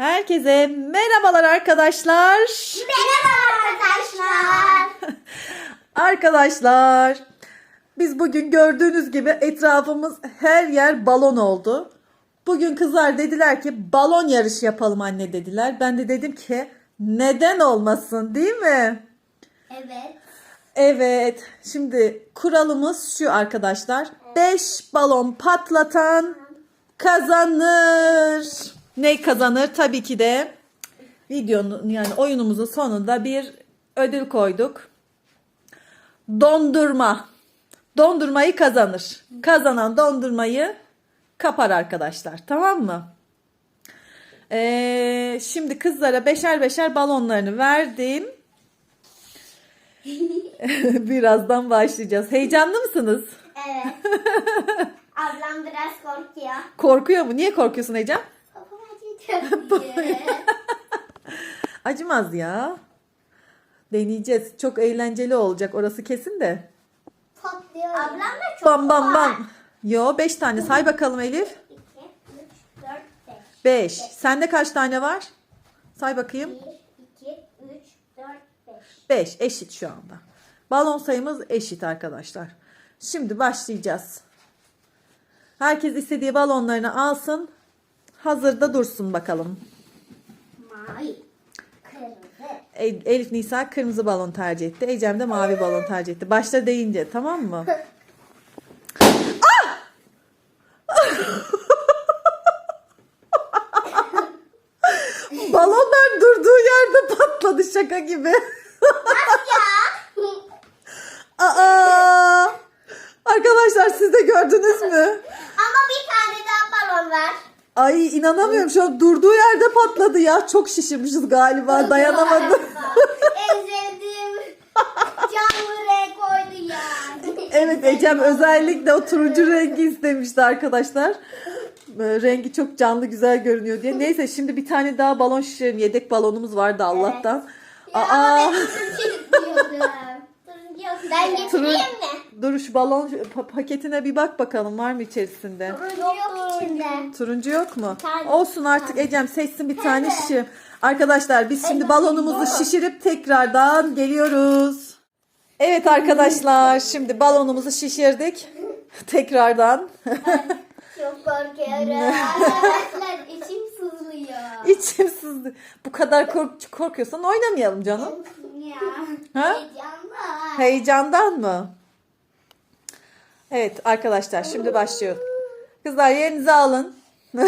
Herkese merhabalar arkadaşlar. Merhaba arkadaşlar. Arkadaşlar biz bugün gördüğünüz gibi etrafımız her yer balon oldu. Bugün kızlar dediler ki balon yarışı yapalım anne dediler. Ben de dedim ki neden olmasın değil mi? Evet. Evet şimdi kuralımız şu arkadaşlar. 5 balon patlatan kazanır. Ne kazanır? Tabii ki de videonun yani oyunumuzun sonunda bir ödül koyduk. Dondurma. Dondurmayı kazanır. Kazanan dondurmayı kapar arkadaşlar. Tamam mı? Ee, şimdi kızlara beşer beşer balonlarını verdim. Birazdan başlayacağız. Heyecanlı mısınız? Evet. Ablam biraz korkuyor. Korkuyor mu? Niye korkuyorsun Ecem? Acımaz ya. Deneyeceğiz. Çok eğlenceli olacak orası kesin de. Patlıyor. Ablam da çok Bam bam bam. Yo 5 tane say bakalım Elif. 2, 3, 4, 5. 5. Sende kaç tane var? Say bakayım. 1, 2, 3, 4, 5. 5 eşit şu anda. Balon sayımız eşit arkadaşlar. Şimdi başlayacağız. Herkes istediği balonlarını alsın. Hazırda dursun bakalım. Mavi. Kırmızı. Elif Nisa kırmızı balon tercih etti. Ecem de mavi balon tercih etti. Başta deyince tamam mı? Balonlar durduğu yerde patladı şaka gibi. Aa! Arkadaşlar siz de gördünüz mü? Ama bir tane daha balon var. Ay inanamıyorum şu an durduğu yerde patladı ya. Çok şişirmişiz galiba dayanamadım. en sevdiğim canlı renk oydu ya. Evet Ecem özellikle o turuncu rengi istemişti arkadaşlar. Ee, Rengi çok canlı güzel görünüyor diye. Neyse şimdi bir tane daha balon şişirelim. Yedek balonumuz vardı Allah'tan. Ya Aa, ama ben turuncu istiyordum. Turuncu yok. Ben getireyim mi? Dur şu balon pa- paketine bir bak bakalım var mı içerisinde? Turuncu yok içinde. Turuncu yok mu? tane- Olsun artık Ecem seçsin bir tane şişir. Arkadaşlar biz şimdi balonumuzu şişirip tekrardan geliyoruz. Evet arkadaşlar şimdi balonumuzu şişirdik. Tekrardan. Çok korkuyorum. Arkadaşlar içim sızlıyor. İçim sızdı. Bu kadar kork korkuyorsan oynamayalım canım. Ya. Ha? Heyecanlı. Heyecandan mı? Evet arkadaşlar şimdi başlıyor. Kızlar yerinizi alın.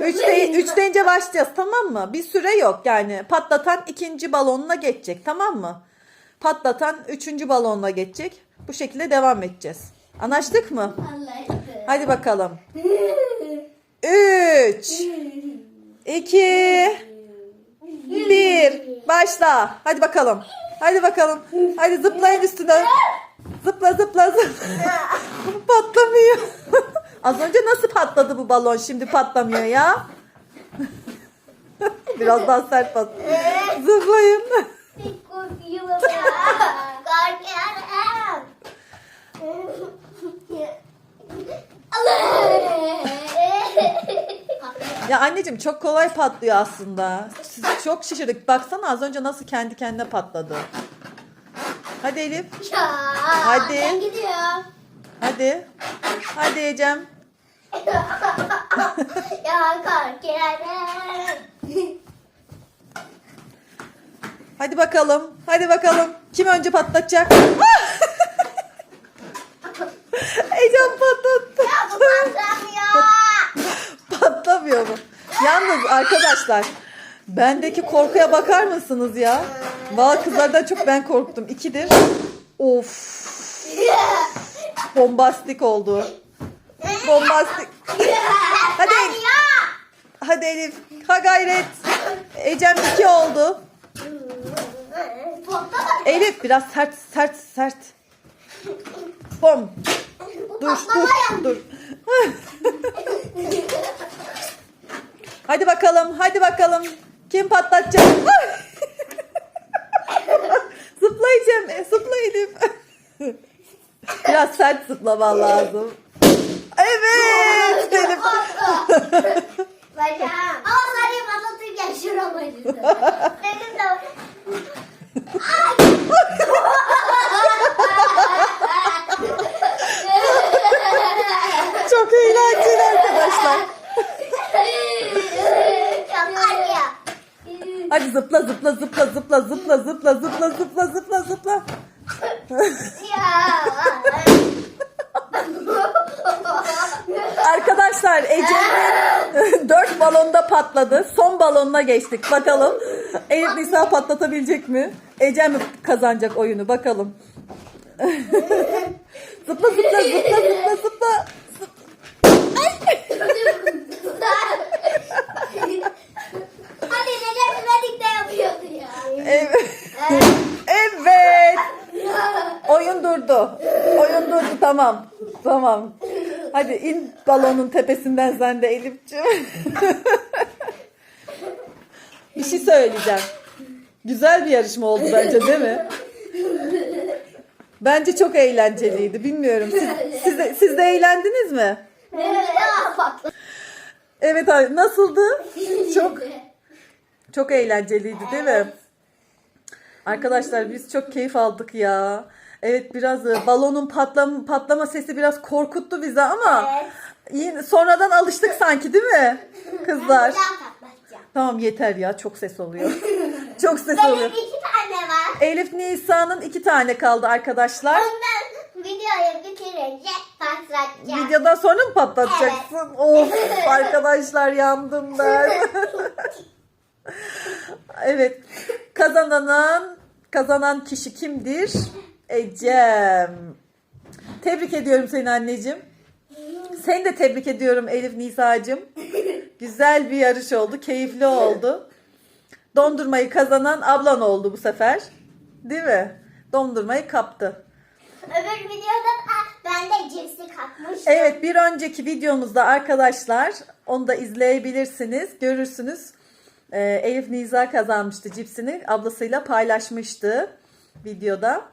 üç, de, üç deyince başlayacağız tamam mı? Bir süre yok yani patlatan ikinci balonuna geçecek tamam mı? Patlatan üçüncü balonuna geçecek. Bu şekilde devam edeceğiz. Anlaştık mı? Allah'ım. Hadi bakalım. Üç, iki, bir. Başla. Hadi bakalım. Hadi bakalım. Hadi zıplayın üstüne. Zıpla zıpla zıpla. Patlamıyor. Az önce nasıl patladı bu balon şimdi patlamıyor ya. Biraz daha sert pat. Zıplayın. Ya anneciğim çok kolay patlıyor aslında. Siz çok şişirdik. Baksana az önce nasıl kendi kendine patladı. Hadi Elif. Ya, Hadi. Ben gidiyorum. Hadi. Hadi Ecem. ya korkuyorum. Hadi bakalım. Hadi bakalım. Kim önce patlatacak? Ecem patlattı. Ya bu patlamıyor. Patlamıyor mu? Yalnız arkadaşlar bendeki korkuya bakar mısınız ya? Valla kızlardan çok ben korktum. İkidir. Of. Bombastik oldu. Bombastik. Hadi. Hadi Elif. Ha gayret. Ecem iki oldu. Elif biraz sert sert sert. Bom. Dur dur dur. hadi bakalım hadi bakalım. Kim patlatacak? Edem e, zıpla Edem. Biraz sert zıplaman lazım. Evet Edem. Bacağım. Ama sadece patlatayım gel şurama Benim de Çok eğlenceli arkadaşlar. Hadi zıpla zıpla zıpla zıpla zıpla zıpla zıpla zıpla zıpla. Arkadaşlar Ece'nin dört balonda patladı. Son balonuna geçtik. Bakalım Elif Nisa patlatabilecek mi? Ece mi kazanacak oyunu? Bakalım. zıpla zıpla zıpla zıpla zıpla. Hadi neden birlikte yapıyordu ya? Evet. evet. Oyun durdu. Oyun durdu tamam. Tamam. Hadi in balonun tepesinden sen de Elif'ciğim. bir şey söyleyeceğim. Güzel bir yarışma oldu bence değil mi? Bence çok eğlenceliydi. Bilmiyorum. Siz, siz, de, siz de eğlendiniz mi? Evet abi nasıldı? Çok çok eğlenceliydi değil mi? Arkadaşlar biz çok keyif aldık ya. Evet biraz e, balonun patlama, patlama sesi biraz korkuttu bizi ama Evet. yine sonradan alıştık sanki değil mi? Kızlar. Tamam yeter ya çok ses oluyor. çok ses Benim oluyor. iki tane var. Elif Nisa'nın iki tane kaldı arkadaşlar. Ondan videoyu bitirince patlatacağım. Videodan sonra mı patlatacaksın? Of arkadaşlar yandım ben. evet. Kazanan kazanan kişi kimdir? Ecem. Tebrik ediyorum seni anneciğim. Seni de tebrik ediyorum Elif Nisa'cığım. Güzel bir yarış oldu. Keyifli oldu. Dondurmayı kazanan ablan oldu bu sefer. Değil mi? Dondurmayı kaptı. Öbür videoda da ben de cipsi kapmıştım. Evet bir önceki videomuzda arkadaşlar onu da izleyebilirsiniz. Görürsünüz. Ee, Elif Niza kazanmıştı cipsini. Ablasıyla paylaşmıştı videoda.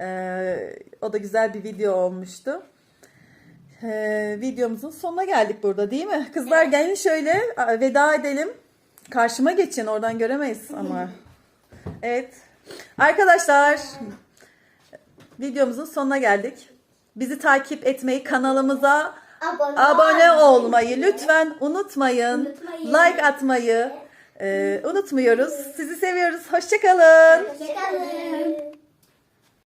Ee, o da güzel bir video olmuştu. Ee, videomuzun sonuna geldik burada değil mi? Kızlar gelin şöyle veda edelim. Karşıma geçin oradan göremeyiz ama. Evet. Arkadaşlar videomuzun sonuna geldik. Bizi takip etmeyi, kanalımıza Abone, abone olmayı lütfen unutmayın. Unutmayın. Like atmayı e, unutmuyoruz. Sizi seviyoruz. Hoşçakalın. Hoşçakalın.